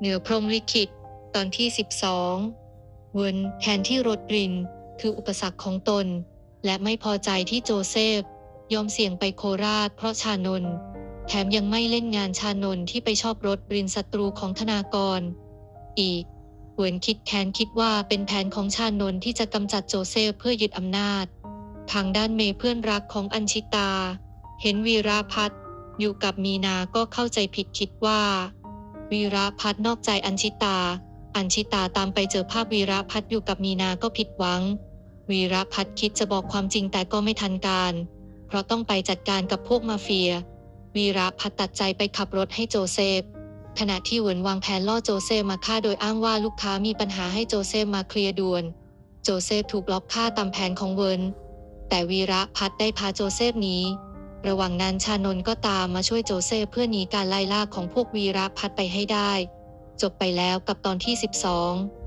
เหนือพรมลิขิตตอนที่ 12 เวินแทนที่รถริน คืออุปสรรคของตน และไม่พอใจที่โจเซฟ ยอมเสี่ยงไปโคราชเพราะชานนท์แถมยังไม่เล่นงานชานนท์ที่ไปชอบรถรินศัตรูของธนากร อีกเวนคิดแค้นคิดว่าเป็นแผนของชานนท์ที่จะกำจัดโจเซฟเพื่อยึดอำนาจ ทางด้านเมย์เพื่อนรักของอัญชิตา เห็นวีราพัฒน์อยู่กับมีนาก็เข้าใจผิดคิดว่า วีระพัฒนอกใจอัญชิตา อัญชิตาตามไปเจอภาพวีระพัฒอยู่กับมีนาก็ผิดหวัง วีระพัฒคิดจะบอกความจริงแต่ก็ไม่ทันการ เพราะต้องไปจัดการกับพวกมาเฟีย วีระพัฒตัดใจไปขับรถให้โจเซฟ ขณะที่เหวนวางแผนล่อโจเซฟมาฆ่าโดยอ้างว่าลูกค้ามีปัญหาให้โจเซฟมาเคลียร์ด่วน โจเซฟถูกล็อกฆ่าตามแผนของเวิร์นแต่วีระพัฒได้พาโจเซฟหนี ระหว่างนั้นชานนก็ตามมาช่วยโจเซฟเพื่อหนีการไล่ล่าของพวกวีระพัฒน์ไปให้ได้ จบไปแล้วกับตอนที่ 12